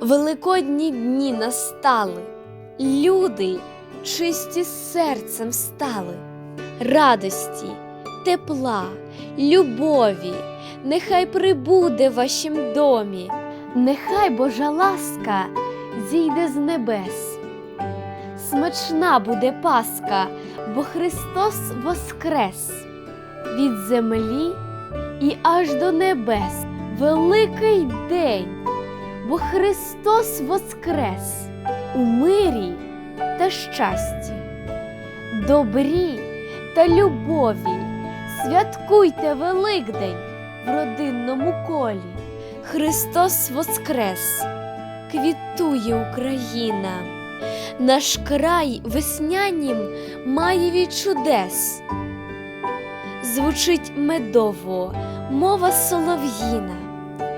Великодні дні настали, люди чисті серцем стали, радості, тепла, любові, нехай прибуде в вашім домі, нехай Божа ласка зійде з небес. Смачна буде Пасха, бо Христос воскрес. Від землі і аж до небес. Великий день, бо Христос воскрес у мирі та щасті, добрі та любові. Святкуйте Великдень в родинному колі. Христос воскрес, квітує Україна. Наш край веснянім має від чудес. Звучить медово, мова солов'їна.